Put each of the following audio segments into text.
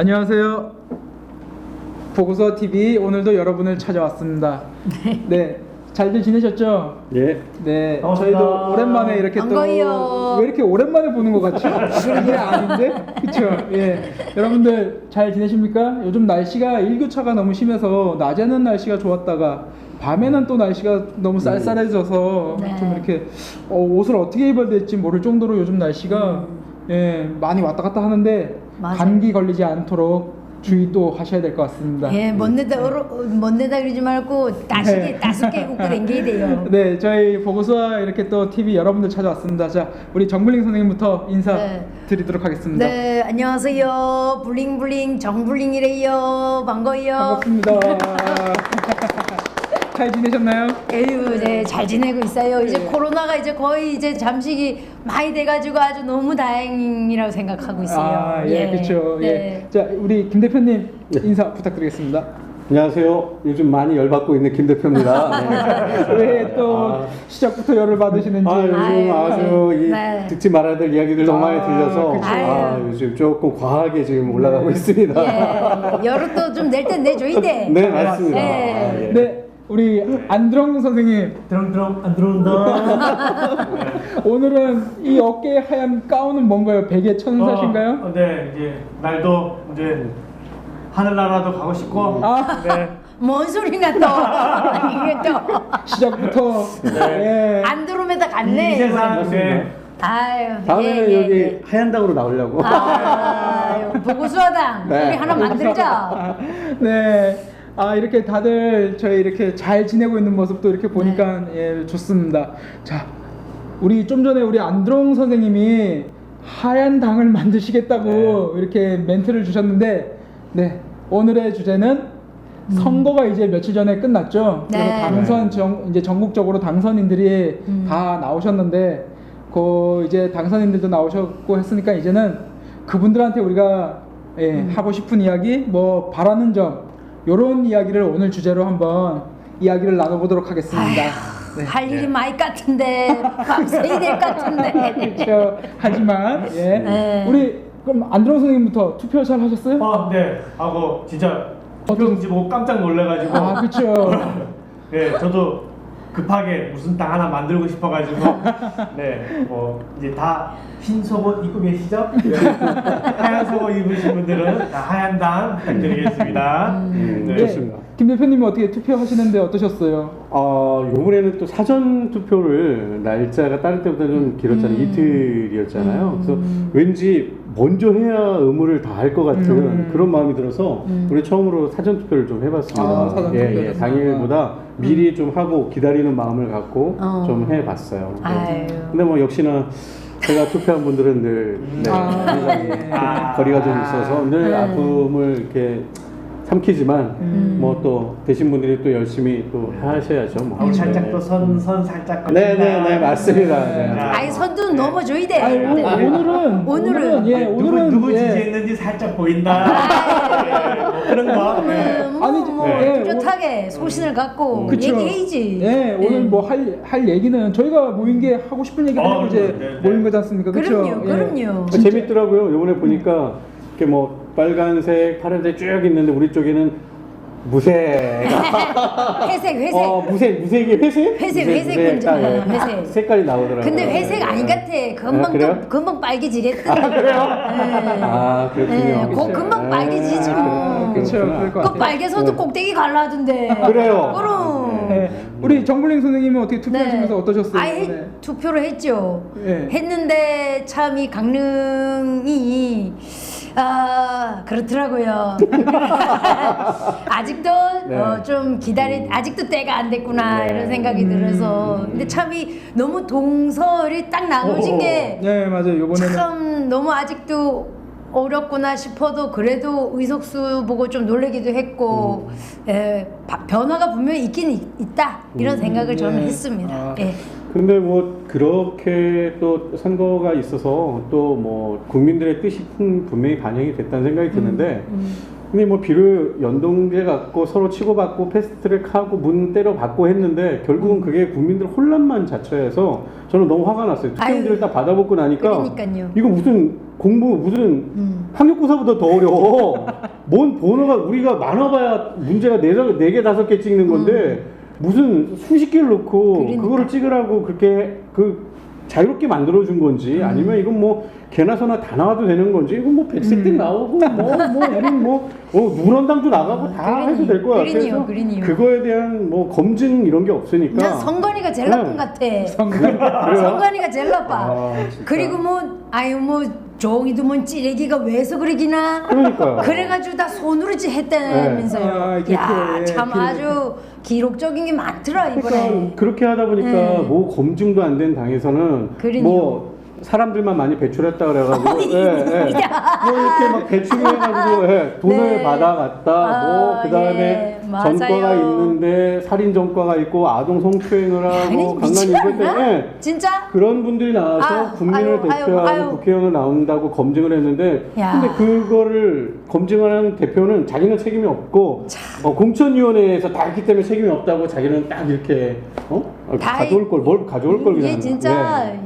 안녕하세요. 보고서 TV 오늘도 여러분을 찾아왔습니다. 네. 잘들 지내셨죠? 예. 네. 반갑습니다. 저희도 오랜만에 이렇게 반가워요. 또왜 이렇게 오랜만에 보는 것 같죠? 이게 아닌데, 그렇죠? 예. 여러분들 잘 지내십니까? 요즘 날씨가 일교차가 너무 심해서 낮에는 날씨가 좋았다가 밤에는 또 날씨가 너무 쌀쌀해져서 네. 좀 이렇게 어, 옷을 어떻게 입어야 될지 모를 정도로 요즘 날씨가 예, 많이 왔다 갔다 하는데 맞아요. 감기 걸리지 않도록 주의 또 하셔야 될 것 같습니다. 예, 못 내다 얼어, 못 내다 그러지 말고 따시게 네. 따숩게 웃고 댕겨야 돼요. 네, 저희 보고서와 이렇게 또 TV 여러분들 찾아왔습니다. 자, 우리 정블링 선생님부터 인사 네. 드리도록 하겠습니다. 네, 안녕하세요. 블링블링 정블링이래요. 반가워요. 반갑습니다. 잘 지내셨나요? 에휴, 네, 잘 지내고 있어요. 이제 네. 코로나가 이제 거의 이제 잠식이 많이 돼가지고 아주 너무 다행이라고 생각하고 있어요. 아, 예, 그렇죠. 네. 예. 자, 우리 김 대표님 네. 인사 부탁드리겠습니다. 안녕하세요. 요즘 많이 열받고 있는 김 대표입니다. 네. 왜또 아. 시작부터 열을 받으시는지. 아, 요즘 아유, 아주 이 네. 듣지 말아야 될 이야기들 너무 많이 아, 들려서 그쵸. 아. 요즘 조금 과하게 지금 올라가고 네. 있습니다. 예, 여름도 좀낼 땐 내줘야 돼. 네, 맞습니다. 네. 아, 예. 네, 우리 안드렁 선생님 드렁드렁 안 들어온다. 오늘은 이 어깨에 하얀 가운은 뭔가요? 베개 천사신가요? 어, 네, 이제 날도 이제 하늘나라도 가고 싶고. 아. 네. 뭔 소리나 또 이게 또 시작부터 예. 안드로메다 갔네. 이 세상. 네. 아유. 다음에는 예, 예, 여기 예. 하얀 당으로 나오려고. 아유, 보고수화당 네. 우리 하나 만들자. 네. 아 이렇게 다들 저희 이렇게 잘 지내고 있는 모습도 이렇게 보니까 예 좋습니다. 자, 우리 좀 전에 우리 안드롱 선생님이 하얀 당을 만드시겠다고 이렇게 멘트를 주셨는데, 네 오늘의 주제는 선거가 이제 며칠 전에 끝났죠. 그래서 네. 당선 정, 이제 전국적으로 당선인들이 음. 다 나오셨는데, 그 이제 당선인들도 나오셨고 했으니까 이제는 그분들한테 우리가 예, 음. 하고 싶은 이야기, 뭐 바라는 점, 요런 이야기를 오늘 주제로 한번 이야기를 나눠보도록 하겠습니다. 네. 할 일이 많이 같은데 밤새야 될 같은데. 그렇죠. 하지만 예. 네. 우리 그럼 안드롱 선생님부터 투표 잘 하셨어요? 어, 네. 하고 진짜 투표지 보고 깜짝 놀래가지고. 아, 그렇죠. 네, 저도 급하게 무슨 땅 하나 만들고 싶어가지고. 네, 뭐 이제 다 흰 속옷 입고 계시죠? 네. 하얀 속옷 입으신 분들은 다 하얀 땅 부탁드리겠습니다. 음, 네. 좋습니다. 김 대표님은 어떻게 투표하시는데 어떠셨어요? 어, 요번에는 또 사전 투표를 날짜가 다른 때보다 좀 길었잖아요. 음. 이틀이었잖아요. 그래서 왠지 먼저 해야 의무를 다 할 것 같은 음. 그런 마음이 들어서 음. 우리 처음으로 사전 투표를 좀 해봤습니다. 아, 사전 예, 투표를 예, 당일보다 미리 좀 하고 기다리는 마음을 갖고 어. 좀 해봤어요. 네. 아유. 근데 뭐 역시나 제가 투표한 분들은 늘 네, 아, 굉장히 예. 아. 거리가 좀 있어서 늘 음. 아픔을 이렇게 삼키지만 음. 뭐또 되신 분들이 또 열심히 또 하셔야죠. 뭐. 하고 살짝 네. 또선 선 살짝 네네네 맞습니다. 네. 아. 아이 선두 넘어줘야 돼. 아니, 오, 네. 오늘은 오늘은 예 누구 오늘은 누구 예. 지지했는지 살짝 보인다. 네, 뭐 그런 거. 네. 뭐, 아니지, 뭐 네. 뚜렷하게 소신을 갖고 그쵸. 얘기해야지. 네, 오늘 뭐 할 할 얘기는 저희가 모인 게 하고 싶은 얘기를 어, 하고 이제 네, 네. 모인 거지 않습니까? 그렇죠? 그럼요, 그럼요. 어, 재밌더라고요. 요번에 보니까 이렇게 뭐 빨간색, 파란색 쭉 있는데 우리 쪽에는 무색. 회색 회색. 어 무색 무색이 회색? 회색, 무색, 회색 무색. 문제. 아, 예. 회색. 색깔이 나오더라고요. 근데 회색 네. 아닌 것 같아. 금방 아, 그래요? 또 금방 빨개지겠다. 아, 그래요? 네. 아 그렇군요. 네, 곧 그쵸. 금방 빨개지지 아, 뭐. 그렇죠. 그럴 것 그 같아요. 빨개서도 네. 꼭대기 갈라던데. 그래요? 그럼. 네. 우리 정블링 선생님은 어떻게 투표하시면서 어떠셨어요? 아예 네. 투표를 했죠. 네. 했는데 참 이 강릉이 아 그렇더라고요. 아직도 네. 어, 좀 기다리 아직도 때가 안 됐구나 네. 이런 생각이 들어서 근데 참이 너무 동설이 딱 나눠진 게 네, 맞아요. 요번에는 참 너무 아직도 어렵구나 싶어도 그래도 의석수 보고 좀 놀래기도 했고 음. 에, 바- 변화가 분명히 있긴 있, 있다 이런 생각을 저는 네. 했습니다. 아. 예. 근데 뭐 그렇게 또 선거가 있어서 또 뭐 국민들의 뜻이 분- 분명히 반영이 됐다는 생각이 드는데 음. 근데 뭐 비를 연동제 갖고 서로 치고받고 패스트트랙 하고 문 때려받고 했는데 결국은 그게 국민들 혼란만 자처해서 저는 너무 화가 났어요. 아유, 다 받아먹고 나니까 그러니까요. 이거 무슨 공부 무슨 음. 학력고사보다 더 어려워. 뭔 번호가 우리가 많아봐야 문제가 네 개 다섯 개 찍는 건데 무슨 수십 개를 놓고 음. 그러니까. 그거를 찍으라고 그렇게 그 자유롭게 만들어 준 건지 음. 아니면 이건 뭐 개나 소나 다 나와도 되는 건지 이건 뭐 백색등 음. 나오고 뭐뭐 아니면 뭐 어, 누런당도 나가고 다 그러니, 해도 될것 같아요. 그러니요, 그러니요. 그거에 대한 뭐 검증 이런 게 없으니까 난 성관이가 제일 나쁜 네. 것 같아. 성관. 성관 이가 제일 나빠. 아. 그리고 뭐 아유 뭐 종이도 뭐 찌레기가 왜서 그러기나. 그러니까요. 그래가지고 다 손으로 찌 했다면서요. 아, 이렇게 야, 그, 예, 참 그- 아주 기록적인 게 많더라 이번에. 그러니까 그렇게 하다 보니까 네. 뭐 검증도 안 된 당에서는 그러니요. 뭐 사람들만 많이 배출했다 그래가지고 예, 예. 야. 뭐 이렇게 막 배출해가지고 예, 돈을 네. 받아갔다 아, 뭐 그다음에 예, 맞아요. 전과가 있는데 살인 전과가 있고 아동 성추행을 하고 아니 강간 미치지 이럴 때 않나? 예. 진짜? 그런 분들이 나와서 아, 국민을 아유, 대표하는 아유, 아유. 국회의원을 나온다고 검증을 했는데 야. 근데 그거를 검증하는 대표는 자기는 책임이 없고 어, 공천위원회에서 다 했기 때문에 책임이 없다고 자기는 딱 이렇게 어? 어, 다 가져올 걸 뭘 가져올 걸 그냥 이게 진짜 네.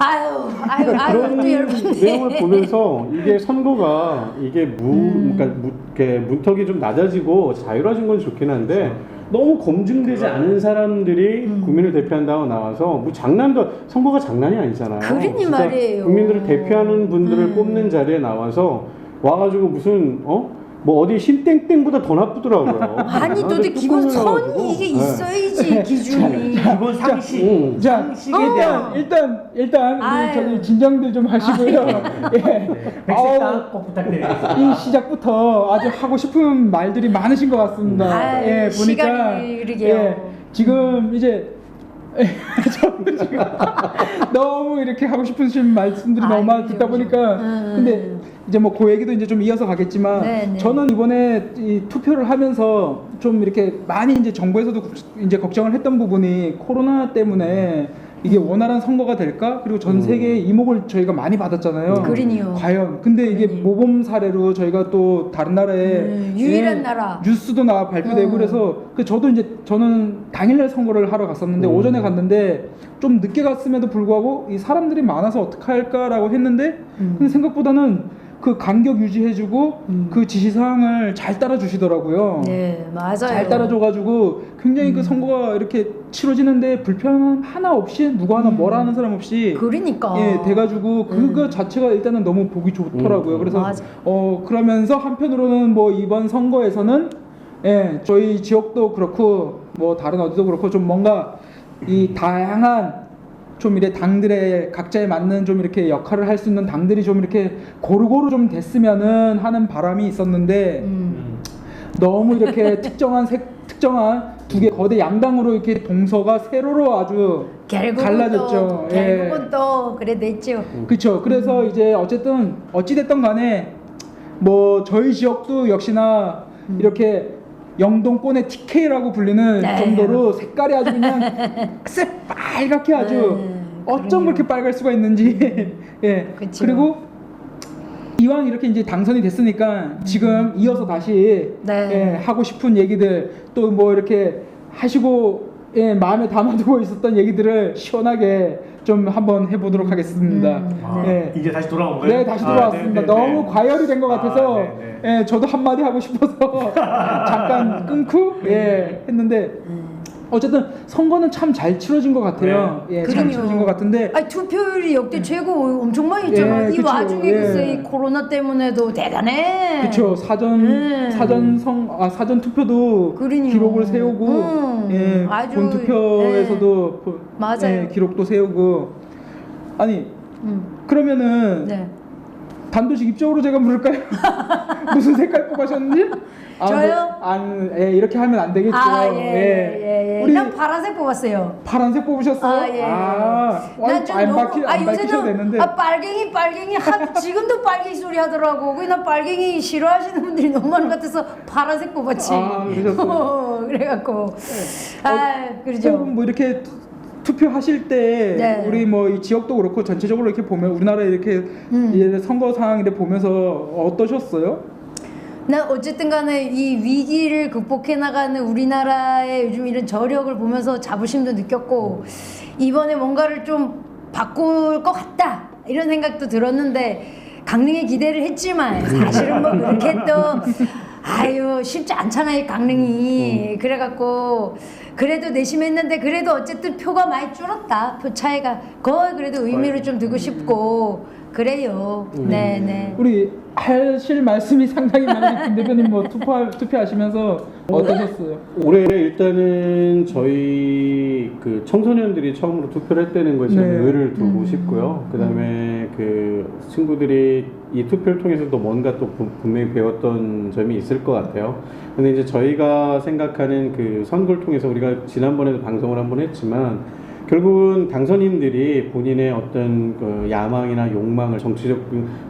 아유 아유 그러니까 아유 그런 또 열받네. 내용을 보면서 이게 선거가 이게 무 음. 그러니까 무, 이렇게 문턱이 좀 낮아지고 자유로워진 건 좋긴 한데 너무 검증되지 않은 사람들이 음. 국민을 대표한다고 나와서 뭐 장난도 선거가 장난이 아니잖아요. 그러니 말이에요. 국민들을 대표하는 분들을 음. 뽑는 자리에 나와서 와가지고 무슨 어? 뭐 어디 신땡땡보다 더 나쁘더라고요. 아니 너도 기본. 선이 이게 네. 있어야지 기준이. 기본 상식. 음. 자, 상식에 어. 대한 일단 일단 우리 아유. 저기 진정들 좀 하시고요. 예. 아우, 백색당 꼭 부탁드리겠습니다. 이 시작부터 아주 하고 싶은 말들이 많으신 것 같습니다. 아유, 예, 보니까 시간이 그러게요. 지금 이제 저는 지금 너무 이렇게 하고 싶으신 말씀들이 너무 많이 듣다. 보니까 음. 근데 이제 뭐 그 얘기도 이제 좀 이어서 가겠지만 네, 네. 저는 이번에 이 투표를 하면서 좀 이렇게 많이 이제 정부에서도 이제 걱정을 했던 부분이 코로나 때문에 이게 원활한 선거가 될까? 그리고 전 음. 세계 이목을 저희가 많이 받았잖아요. 그러니요. 과연 근데 이게 그러니. 모범 사례로 저희가 또 다른 나라에 음, 유일한 예, 나라. 뉴스도 나 발표되고 음. 그래서 그 저도 이제 저는 당일날 선거를 하러 갔었는데 음. 오전에 갔는데 좀 늦게 갔음에도 불구하고 이 사람들이 많아서 어떻게 할까라고 했는데 음. 근데 생각보다는 그 간격 유지해주고 음. 그 지시사항을 잘 따라주시더라고요. 네 맞아요. 잘 따라줘가지고 굉장히 그 음. 선거가 이렇게 치러지는데 불편함 하나 없이 누구 하나 음. 뭐라 하는 사람 없이 그러니까. 예, 돼가지고 그거 음. 자체가 일단은 너무 보기 좋더라고요. 음. 그래서 맞아. 어 그러면서 한편으로는 뭐 이번 선거에서는 예, 저희 지역도 그렇고 뭐 다른 어디도 그렇고 좀 뭔가 이 다양한 좀 이래 당들의 각자에 맞는 좀 이렇게 역할을 할 수 있는 당들이 좀 이렇게 고루고루 좀 됐으면은 하는 바람이 있었는데 음. 너무 이렇게 특정한 색 특정한 두 개 거대 양당으로 이렇게 동서가 세로로 아주 결국은 갈라졌죠. 또 예. 결국은 또 그래 됐죠. 그렇죠. 그래서 이제 어쨌든 어찌 됐던 간에 뭐 저희 지역도 역시나 이렇게 영동권의 TK라고 불리는 네. 정도로 색깔이 아주 그냥 새빨갛게 아주 네, 어쩜. 그렇게 빨갈 수가 있는지 예 그쵸. 그리고 이왕 이렇게 이제 당선이 됐으니까 지금 이어서 다시 네. 예, 하고 싶은 얘기들 또 뭐 이렇게 하시고 예, 마음에 담아두고 있었던 얘기들을 시원하게 좀 한번 해보도록 하겠습니다. 음, 아, 네. 이제 다시 돌아온 거예요? 네, 다시 아, 돌아왔습니다. 네, 네, 너무 네. 과열이 된 것 같아서 아, 네, 예, 저도 한마디 하고 싶어서 잠깐 끊고 예, 했는데 어쨌든 선거는 참 잘 치러진 것 같아요. 예, 잘. 치러진 것 같은데 아니 투표율이 역대 최고 엄청 많이 있잖아. 예, 이 그쵸. 와중에 예. 글쎄 이 코로나 때문에도 대단해. 그렇죠 사전 음. 사전 성아 사전 투표도 그러니요. 기록을 세우고 음, 예, 아주, 본 투표에서도 보- 맞아요. 예, 기록도 세우고 아니 음. 그러면은 네. 단도직 입적으로 제가 물을까요? 무슨 색깔 뽑으셨는지? 아, 저요? 뭐, 안, 예, 이렇게 하면 안 되겠죠. 아, 예, 예, 예. 우리 난 파란색 뽑았어요. 파란색 뽑으셨어요? 아, 예. 아, 난좀 안 너무 밝히, 아안 밝히셔도 요새는 되는데. 아 빨갱이 빨갱이 하, 지금도 빨갱이 소리 하더라고. 그나 빨갱이 싫어하시는 분들이 너무 많은 것 같아서 파란색 뽑았지. 아, 그러셨어요? 어, 그래갖고 아 그러죠. 뭐 이렇게 투- 투표하실 때 네. 우리 뭐 이 지역도 그렇고 전체적으로 이렇게 보면 우리나라 이렇게 음. 선거 상황 이렇게 보면서 어떠셨어요? 난 어쨌든 간에 이 위기를 극복해 나가는 우리나라의 요즘 이런 저력을 보면서 자부심도 느꼈고 이번에 뭔가를 좀 바꿀 것 같다 이런 생각도 들었는데 강릉에 기대를 했지만 사실은 뭐 그렇게 또 아유 쉽지 않잖아요 강릉이. 그래갖고 그래도 내심했는데 그래도 어쨌든 표가 많이 줄었다. 표 차이가 거의 그래도 의미를 좀 두고 싶고. 그래요. 네네. 우리 하실 말씀이 상당히 많은 김 대표님 뭐 투표 투표하시면서 어떠셨어요? 올해 일단은 저희 그 청소년들이 처음으로 투표를 했다는 것에 네. 의의를 두고 음. 싶고요. 그 다음에 그 친구들이 이 투표를 통해서도 뭔가 또 분- 분명히 배웠던 점이 있을 것 같아요. 근데 이제 저희가 생각하는 그 선거를 통해서 우리가 지난번에도 방송을 한 번 했지만 결국은 당선인들이 본인의 어떤 그 야망이나 욕망을 정치적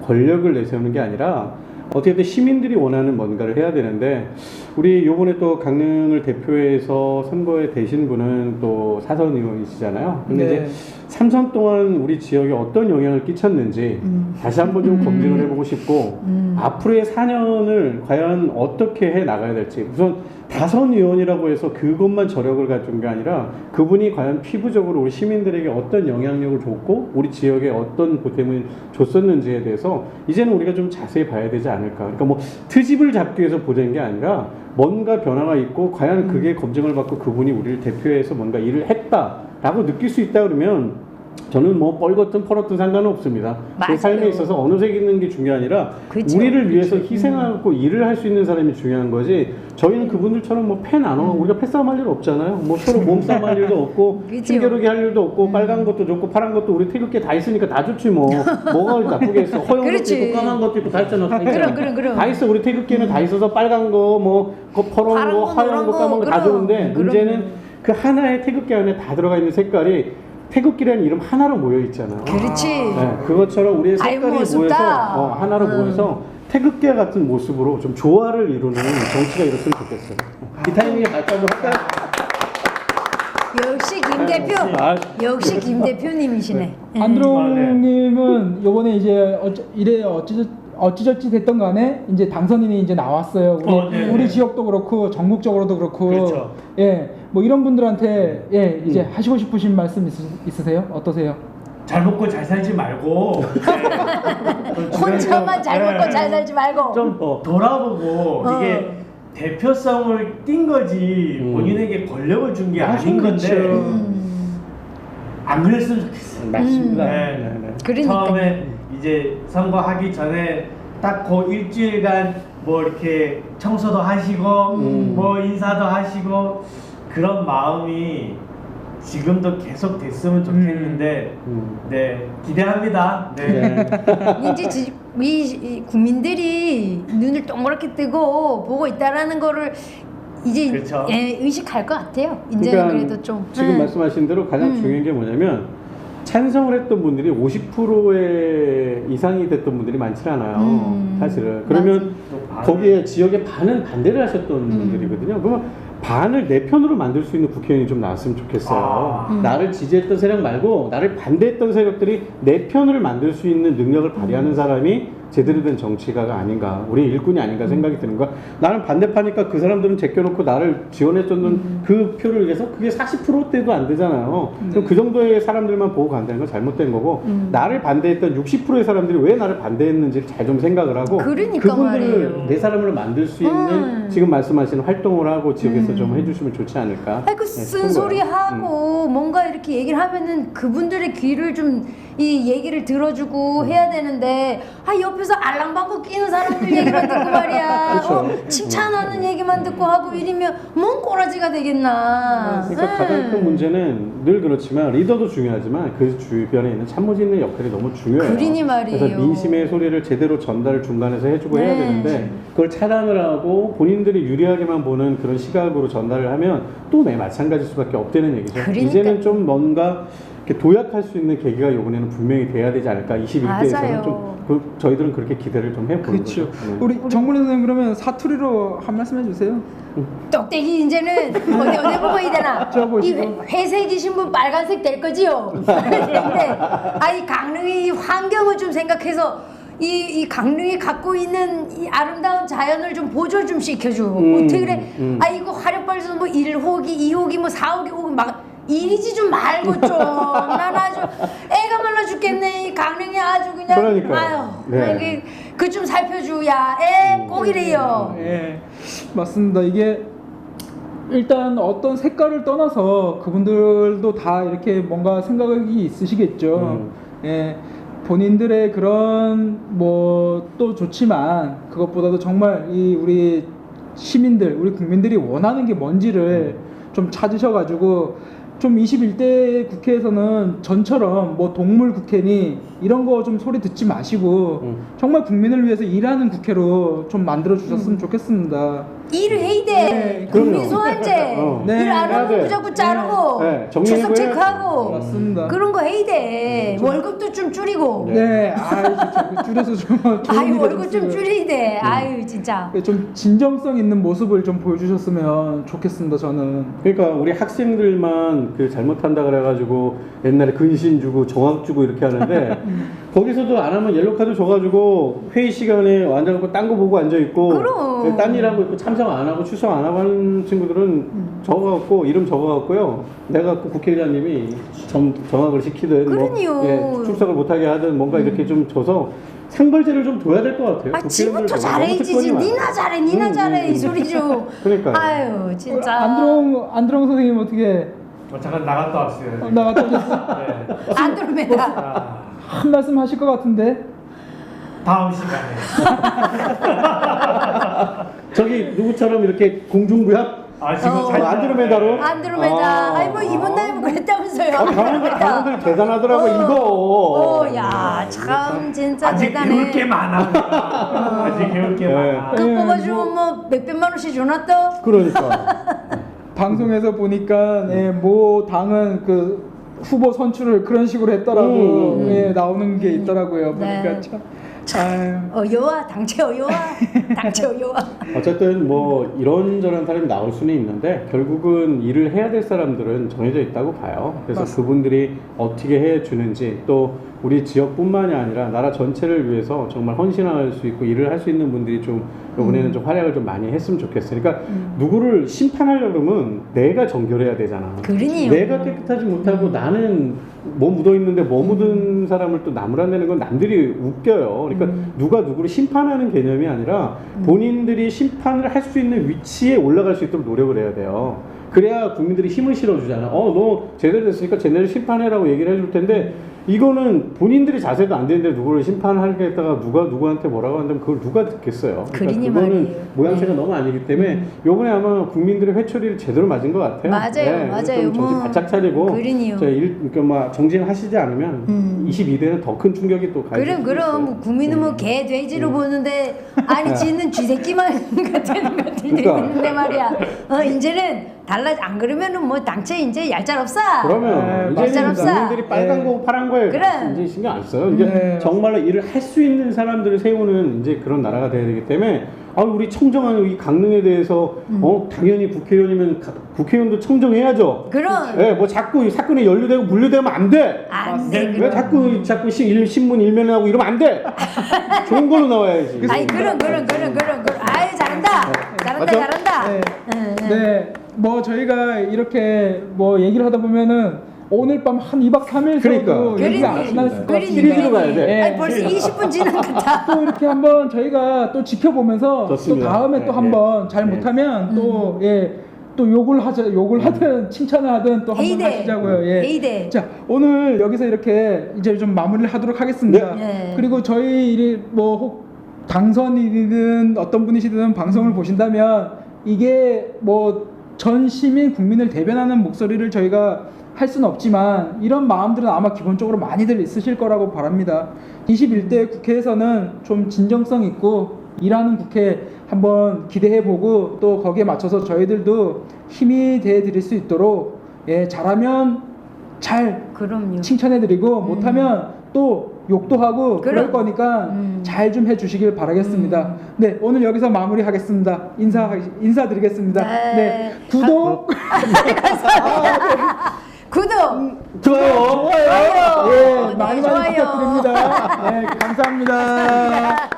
권력을 내세우는 게 아니라 어떻게든 시민들이 원하는 뭔가를 해야 되는데 우리 요번에 또 강릉을 대표해서 선거에 되신 분은 또 사선 의원이시잖아요. 근데 네. 이제 3선 동안 우리 지역에 어떤 영향을 끼쳤는지 음. 다시 한번 좀 검증을 해보고 싶고 음. 앞으로의 4년을 과연 어떻게 해 나가야 될지 우선 다선 의원이라고 해서 그것만 저력을 가진 게 아니라 그분이 과연 피부적으로 우리 시민들에게 어떤 영향력을 줬고 우리 지역에 어떤 보탬을 줬었는지에 대해서 이제는 우리가 좀 자세히 봐야 되지 않을까. 그러니까 뭐 트집을 잡기 위해서 보는 게 아니라 뭔가 변화가 있고 과연 그게 검증을 받고 그분이 우리를 대표해서 뭔가 일을 했다라고 느낄 수 있다 그러면 저는 뭐 뻘겋든 펄었든 상관은 없습니다. 제. 삶에 있어서 어느 색이 있는 게 중요한 아니라 그쵸. 우리를 위해서 희생하고 일을 할 수 있는 사람이 중요한 거지. 저희는 그분들처럼 뭐팬안 하고 우리가 패싸움 할 일 없잖아요. 뭐 서로 몸싸움 할 일도 없고. 힘겨루기 할 일도 없고 빨간 것도 좋고 파란 것도 우리 태극기에 다 있으니까 다 좋지 뭐. 뭐가 나쁘게 했어. 허용 것도 그렇지. 있고 까만 것도 있고 다 있잖아. 다 있잖아. 그럼, 그럼, 그럼. 다 있어. 우리 태극기에는 다 있어서 빨간 거, 뭐그 파란 파란 거, 거, 하얀 노란 거, 거, 까만 거 다. 좋은데 그럼. 문제는 그 하나의 태극기 안에 다 들어가 있는 색깔이 태극기라는 이름 하나로 모여 있잖아요. 그렇지 네, 그것처럼 우리의 아이, 색깔이 뭐, 모여서. 어, 하나로 음. 모여서 태극기와 같은 모습으로 좀 조화를 이루는 정치가 이뤘으면 좋겠어요. 이 타이밍에 발표 한번 할까요? 역시 김 대표 아, 역시 김 대표님이시네 예. 안드롱님은 요번에 이제 어찌, 이래 어찌 어찌저찌 됐던 간에 이제 당선인이 이제 나왔어요. 우리, 어, 네, 우리 네. 지역도 그렇고 전국적으로도 그렇고 그렇죠. 예, 뭐 이런 분들한테 예 이제 음. 하시고 싶으신 말씀 있으, 있으세요? 어떠세요? 잘 먹고 잘 살지 말고 네. 혼자만 좀, 잘 먹고 네. 잘 살지 말고 좀 어. 돌아보고 어. 이게 대표성을 띈 거지 음. 본인에게 권력을 준 게 아, 아닌 건데 그렇죠. 음, 안 그랬으면 좋겠어요. 맞습니다. 네. 네, 네. 그러니까 처음에 이제 선거하기 전에 딱 그 일주일간 뭐 이렇게 청소도 하시고 음. 뭐 인사도 하시고 그런 마음이 지금도 계속 됐으면 좋겠는데 음. 네 기대합니다. 네. 네. 이제 지- 이, 이 국민들이 눈을 동그랗게 뜨고 보고 있다라는 거를 이제 그렇죠. 예, 의식할 것 같아요. 이제 그러니까 는 그래도 좀 지금 음. 말씀하신 대로 가장 음. 중요한 게 뭐냐면 찬성을 했던 분들이 50%의 이상이 됐던 분들이 많지 않아요. 음. 사실은. 그러면 또 반을- 거기에 지역에 반은 반대를 하셨던 음. 분들이거든요. 그러면 반을 내 편으로 만들 수 있는 국회의원이 좀 나왔으면 좋겠어요. 아. 음. 나를 지지했던 세력 말고 나를 반대했던 세력들이 내 편을 만들 수 있는 능력을 발휘하는 사람이 제대로 된 정치가가 아닌가, 우리 일꾼이 아닌가 생각이 드는 거야. 나는 반대파니까 그 사람들은 제껴놓고 나를 지원해줬는 음. 그 표를 위해서 그게 40%대도 안 되잖아요. 그럼 그 정도의 사람들만 보고 간다는 건 잘못된 거고, 음. 나를 반대했던 60%의 사람들이 왜 나를 반대했는지를 잘 좀 생각을 하고, 그러니까 그분들을. 내 사람을 만들 수 있는 음. 지금 말씀하신 활동을 하고 지역에서 음. 좀 해주시면 좋지 않을까. 아이 그 네, 쓴소리. 하고 뭔가 이렇게 얘기를 하면은 그분들의 귀를 좀 이 얘기를 들어주고 해야 되는데 아 옆에서 알랑방구 끼는 사람들 얘기만 듣고 말이야 그쵸. 어, 칭찬하는 얘기만 듣고 하고 이러면 뭔 꼬라지가 되겠나 그러니까 가장 큰 음. 문제는 늘 그렇지만 리더도 중요하지만 그 주변에 있는 참모진 의 역할이 너무 중요해요. 그러니 말이에요. 그래서 민심의 소리를 제대로 전달을 중간에서 해주고 해야 네. 되는데 그걸 차단을 하고 본인들이 유리하게만 보는 그런 시각으로 전달을 하면 또매 마찬가지일 수밖에 없다는 얘기죠. 그러니까. 이제는 좀 뭔가 도약할 수 있는 계기가 이번에는 분명히 돼야 되지 않을까. 21대에서는 맞아요. 좀 그, 저희들은 그렇게 기대를 좀 해보는 그렇죠. 거죠. 네. 우리 정문희 선생님 그러면 사투리로 한 말씀 해주세요. 떡대기 이제는 어디 어디 보고 되나 저 이. 회- 회색이신 분 빨간색 될 거지요 근데 아이 강릉의 환경을 좀 생각해서 이, 이 강릉이 갖고 있는 이 아름다운 자연을 좀 보조 좀 시켜주고 음, 어떻게 그래 음. 아 이거 화력발전 뭐 1호기 2호기 뭐 4호기 호기 막 이리지 좀 말고 좀 난 아주 애가 말라 죽겠네 이 강릉이 아주 그냥 그러니까요. 아유 네. 그좀 살펴줘야 애꼭 이래요 예, 맞습니다. 이게 일단 어떤 색깔을 떠나서 그분들도 다 이렇게 뭔가 생각이 있으시겠죠. 음. 예, 본인들의 그런 뭐 또 좋지만 그것보다도 정말 이 우리 시민들, 우리 국민들이 원하는 게 뭔지를 좀 찾으셔가지고 좀 21대 국회에서는 전처럼 뭐 동물 국회니 이런 거 좀 소리 듣지 마시고 음. 정말 국민을 위해서 일하는 국회로 좀 만들어 주셨으면 좋겠습니다. 일을 해야 돼 네, 국민 그럼요. 소환제 어. 네, 일 안 해야 하면 돼. 무조건 자르고 네, 정리해고 출석 체크하고. 맞습니다. 그런 거 해야 돼 월급도 좀 줄이고 네, 아 진짜 줄여서 좀 아유 월급 좀. 줄여야 돼 아유 진짜 네, 좀 진정성 있는 모습을 좀 보여주셨으면 좋겠습니다. 저는. 그러니까 우리 학생들만 그 잘못한다 그래가지고 옛날에 근신 주고 정학 주고 이렇게 하는데 거기서도 안 하면 옐로 카드 줘가지고 회의 시간에 앉아갖고 딴 거 보고 앉아 있고 그럼. 딴 일 하고 있고 참석 안 하고 출석 안 하고 하는 친구들은 적어갖고 이름 적어갖고요. 내가 그 국회의장님이 정, 정학을 시키든 그러니요. 뭐 예, 출석을 못하게 하든 뭔가 이렇게 좀 줘서 상벌제를 좀 둬야 될 것 같아요. 아 지금부터 국회의원들 너무 잘해야지 특권이 지금 많아. 니나 잘해 니나 음, 잘해 음, 이 소리죠 그러니까요. 아유 진짜 안드롱 안드롱 선생님 어떻게 어, 잠깐 나갔다 왔어요. 어, 나갔다 오셨어? 네. 안드로메다 자, 한 말씀 하실 것 같은데. 다음 시간에. 저기 누구처럼 이렇게 공중부양 아 지금 어. 안드로메다로? 안드로메다 아. 아이 뭐 이번 달에 뭐 그랬다면서요 아, 강원들, 강원들 대단하더라고, 이거. 어 야참 진짜 아직 대단해 배울 게 많아. 아직 배울 게 네. 많아. 그 예, 뽑아주면 뭐 몇백만 원씩 줘놨다 그러니까. 방송에서 보니까 예, 모 당은 그 후보 선출을 그런 식으로 했더라고 음. 예, 나오는 게 있더라고요. 네. 보니까 참. 아유. 어여와 당체 어여와 당체 어여와 어쨌든 뭐 이런저런 사람이 나올 수는 있는데 결국은 일을 해야 될 사람들은 정해져 있다고 봐요. 그래서 맞습니다. 그분들이 어떻게 해 주는지 또 우리 지역뿐만이 아니라 나라 전체를 위해서 정말 헌신할 수 있고 일을 할 수 있는 분들이 좀 이번에는 좀 활약을 좀 많이 했으면 좋겠어요. 그러니까 누구를 심판하려고 그러면 내가 정결해야 되잖아. 그러니요. 내가 깨끗하지 못하고 나는 뭐 묻어 있는데 뭐 묻은 사람을 또 나무라내는 건 남들이 웃겨요. 그러니까 누가 누구를 심판하는 개념이 아니라 본인들이 심판을 할 수 있는 위치에 올라갈 수 있도록 노력을 해야 돼요. 그래야 국민들이 힘을 실어주잖아. 어, 너 제대로 됐으니까 쟤네를 심판해라고 얘기를 해줄 텐데 이거는 본인들이 자세도 안 되는데 누구를 심판하겠다가 누가 누구한테 뭐라고 한다면 그걸 누가 듣겠어요. 그러니 그거는 말이에요. 모양새가 네. 너무 아니기 때문에 요번에 아마 국민들의 회초리를 제대로 맞은 것 같아요. 맞아요, 맞아요. 좀 정신 뭐, 바짝 차리고. 저 일, 그러니까 막 정진하시지 않으면 음. 22대는 더 큰 충격이 또 가요. 그럼 그럼 뭐 국민은 뭐개 돼지로 보는데 아니 지는 쥐새끼만 같은 것들도 네. 그러니까. 있는데 말이야 어 이제는 달라 안 그러면은 뭐 당체 이제 얄짤 없어 그러면 네, 이제는 맞습니다. 국민들이 빨간 네. 거 파란 거에 그래. 이제 신경 안 써요. 이제 네, 정말로 일을 할 수 있는 사람들을 세우는 이제 그런 나라가 돼야 되기 때문에 아 우리 청정한 이 강릉에 대해서 음. 어 당연히 국회의원이면 가- 국회의원도 청정해야죠. 그럼 예, 뭐 자꾸 이 사건에 연루되고 물류되면 안 돼. 안돼 네, 왜 자꾸 자꾸 시- 일- 신문 일면에 하고 이러면 안 돼. 좋은 걸로 나와야지. 아이 그럼 그럼 그럼 그럼 그럼 아이 잘한다 잘한다 맞죠? 잘한다 네. 네, 뭐 저희가 이렇게 뭐 얘기를 하다 보면은 오늘 밤 한 2박 3일 그러니까. 정도 얘기가 안 그러니 끝났을 것 그러니 같습니다. 시리즈로 가야 돼. 예. 아니 벌써 20분 지난 것 같아 또 이렇게 한번 저희가 또 지켜보면서 좋습니다. 또 다음에 네, 또 네. 한번 잘 네. 못하면 또 예. 또 욕을 하자 욕을 하든 칭찬을 하든 또 한번 헤이데. 하시자고요. 예. 헤이데. 자 오늘 여기서 이렇게 이제 좀 마무리를 하도록 하겠습니다. 네. 그리고 저희 일이 뭐혹 당선이든 어떤 분이시든 방송을 보신다면 이게 뭐 전 시민 국민을 대변하는 목소리를 저희가 할 수는 없지만 이런 마음들은 아마 기본적으로 많이들 있으실 거라고 바랍니다. 21대 국회에서는 좀 진정성 있고 일하는 국회 한번 기대해 보고 또 거기에 맞춰서 저희들도 힘이 돼 드릴 수 있도록 예, 잘하면 잘 그럼요 칭찬해드리고 못하면 또 욕도 하고 그럴 그럼. 거니까 음. 잘좀 해주시길 바라겠습니다. 네 오늘 여기서 마무리하겠습니다. 인사 인사드리겠습니다. 네. 네 구독 구독 좋아요. 좋아요. 좋아요. 예, 네, 많이 많이 좋아요. 부탁드립니다. 네, 감사합니다.